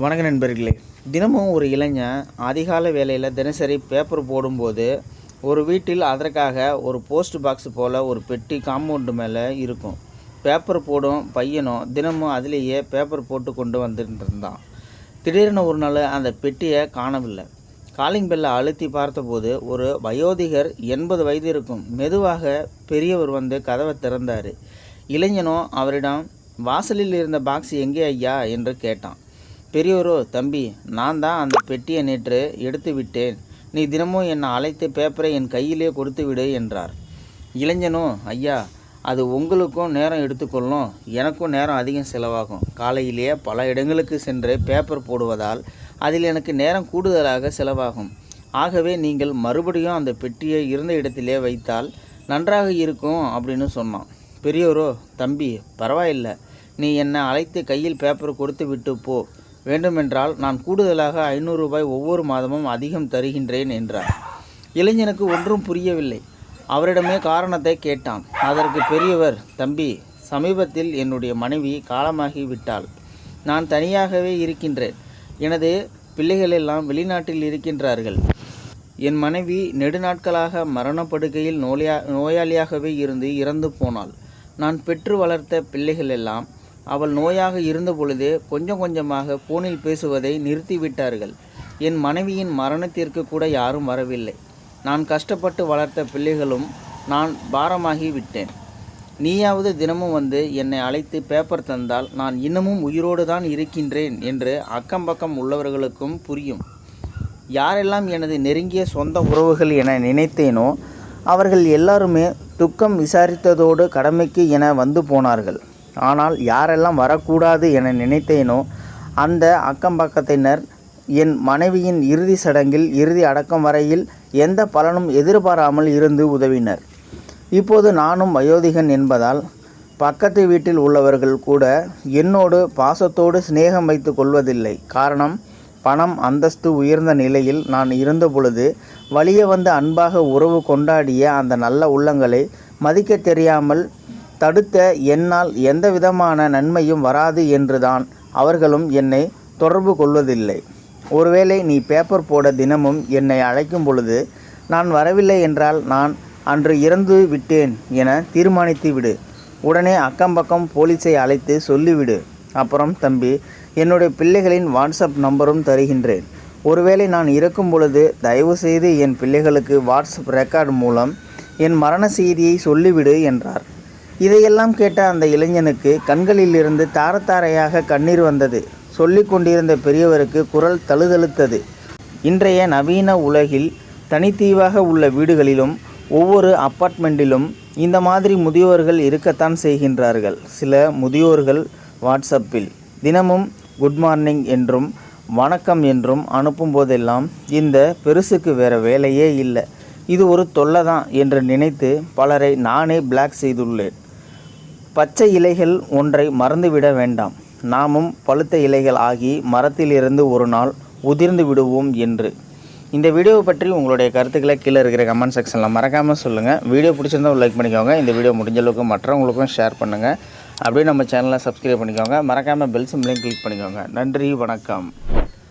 வணக்க நண்பர்களே. தினமும் ஒரு இளைஞன் அதிகால வேலையில் தினசரி பேப்பர் போடும்போது ஒரு வீட்டில் அதற்காக ஒரு போஸ்ட் பாக்ஸ் போல் ஒரு பெட்டி காம்பவுண்டு மேலே இருக்கும். பேப்பர் போடும் பையனும் தினமும் அதிலேயே பேப்பர் போட்டு கொண்டு வந்துட்டு இருந்தான் திடீர்னு ஒரு நாள் அந்த பெட்டியை காணவில்லை. காலிங் பெல்லை அழுத்தி பார்த்தபோது ஒரு வயோதிகர் எண்பது வயது இருக்கும். மெதுவாக பெரியவர் வந்து கதவை திறந்தார். இளைஞனும் அவரிடம் வாசலில் இருந்த பாக்ஸ் எங்கே ஐயா? என்று கேட்டான். பெரியவரோ தம்பி நான் தான் அந்த பெட்டியை நேற்று எடுத்து விட்டேன். நீ தினமும் என்னை அழைத்து பேப்பரை என் கையிலே கொடுத்து விடு என்றார். இளைஞனும் ஐயா அது உங்களுக்கும் நேரம் எடுத்துக்கொள்ளும் எனக்கும் நேரம் அதிகம் செலவாகும். காலையிலேயே பல இடங்களுக்கு சென்று பேப்பர் போடுவதால் அதில் எனக்கு நேரம் கூடுதலாக செலவாகும். ஆகவே நீங்கள் மறுபடியும் அந்த பெட்டியை இருந்த இடத்திலே வைத்தால் நன்றாக இருக்கும் அப்படின்னு சொன்னான். பெரியவரோ தம்பி பரவாயில்லை. நீ என்னை அழைத்து கையில் பேப்பர் கொடுத்து விட்டு போ. வேண்டுமென்றால் நான் கூடுதலாக ஐநூறு ரூபாய் ஒவ்வொரு மாதமும் அதிகம் தருகின்றேன் என்றார். இளைஞனுக்கு ஒன்றும் புரியவில்லை. அவரிடமே காரணத்தை கேட்டான். அதற்கு பெரியவர் தம்பி சமீபத்தில் என்னுடைய மனைவி காலமாகி விட்டாள். நான் தனியாகவே இருக்கின்றேன். எனது பிள்ளைகளெல்லாம் வெளிநாட்டில் இருக்கின்றார்கள். என் மனைவி நெடுநாட்களாக மரணப்படுகையில் நோயா நோயாளியாகவே இருந்து இறந்து போனாள். நான் பெற்று வளர்த்த பிள்ளைகளெல்லாம் அவள் நோயாக இருந்தபொழுது கொஞ்சம் கொஞ்சமாக போனில் பேசுவதை நிறுத்திவிட்டார்கள். என் மனைவியின் மரணத்திற்கு கூட யாரும் வரவில்லை. நான் கஷ்டப்பட்டு வளர்த்த பிள்ளைகளும் நான் பாரமாகி விட்டேன். நீயாவது தினமும் வந்து என்னை அழைத்து பேப்பர் தந்தால் நான் இன்னமும் உயிரோடு தான் இருக்கின்றேன் என்று அக்கம் பக்கம் உள்ளவர்களுக்கும் புரியும். யாரெல்லாம் எனது நெருங்கிய சொந்த உறவுகள் என நினைத்தேனோ அவர்கள் எல்லாருமே துக்கம் விசாரித்ததோடு கடமைக்கு என வந்து போனார்கள். ஆனால் யாரெல்லாம் வரக்கூடாது என நினைத்தேனோ அந்த அக்கம் பக்கத்தினர் என் மனைவியின் இறுதி சடங்கில் இறுதி அடக்கம் வரையில் எந்த பலனும் எதிர்பாராமல் இருந்து உதவினர். இப்போது நானும் வயோதிகன் என்பதால் பக்கத்து வீட்டில் உள்ளவர்கள் கூட என்னோடு பாசத்தோடு சிநேகம் வைத்து கொள்வதில்லை. காரணம் பணம் அந்தஸ்து உயர்ந்த நிலையில் நான் இருந்த பொழுது வழியே வந்து அன்பாக உறவு கொண்டாடிய அந்த நல்ல உள்ளங்களை மதிக்க தெரியாமல் தடுத்த என்னால் எந்த விதமான நன்மையும் வராது என்றுதான் அவர்களும் என்னை தொடர்பு கொள்வதில்லை. ஒருவேளை நீ பேப்பர் போட தினமும் என்னை அழைக்கும் பொழுது நான் வரவில்லை என்றால் நான் அன்று இறந்து விட்டேன் என தீர்மானித்து விடு. உடனே அக்கம் பக்கம் போலீஸை அழைத்து சொல்லிவிடு. அப்புறம் தம்பி என்னுடைய பிள்ளைகளின் வாட்ஸ்அப் நம்பரும் தருகின்றேன். ஒருவேளை நான் இருக்கும் பொழுது தயவுசெய்து என் பிள்ளைகளுக்கு வாட்ஸ்அப் ரெக்கார்டு மூலம் என் மரண செய்தியை சொல்லிவிடு என்றார். இதையெல்லாம் கேட்ட அந்த இளைஞனுக்கு கண்களிலிருந்து தாரத்தாரையாக கண்ணீர் வந்தது. சொல்லி கொண்டிருந்த பெரியவருக்கு குரல் தழுதழுத்தது. இன்றைய நவீன உலகில் தனித்தீவாக உள்ள வீடுகளிலும் ஒவ்வொரு அப்பார்ட்மெண்ட்டிலும் இந்த மாதிரி முதியோர்கள் இருக்கத்தான் செய்கின்றார்கள். சில முதியோர்கள் வாட்ஸ்அப்பில் தினமும் குட் மார்னிங் என்றும் வணக்கம் என்றும் அனுப்பும் போதெல்லாம் இந்த பெருசுக்கு வேறு வேலையே இல்லை. இது ஒரு தொல்லை தான் என்று நினைத்து பலரை நானே பிளாக் செய்துள்ளேன். பச்சை இலைகள் ஒன்றை மறந்துவிட வேண்டாம். நாமும் பழுத்த இலைகள் ஆகி மரத்திலிருந்து ஒரு நாள் உதிர்ந்து விடுவோம் என்று. இந்த வீடியோவை பற்றி உங்களுடைய கருத்துக்களை கீழே இருக்கிற கமெண்ட் செக்ஷனில் மறக்காமல் சொல்லுங்கள் வீடியோ பிடிச்சிருந்தா லைக் பண்ணிக்கோங்க. இந்த வீடியோ முடிஞ்ச அளவுக்கு மற்றவங்களுக்கும் ஷேர் பண்ணுங்கள் அப்படியே நம்ம சேனலை சப்ஸ்கிரைப் பண்ணிக்கோங்க. மறக்காமல் பெல் சிம்லையும் கிளிக் பண்ணிக்கோங்க. நன்றி வணக்கம்.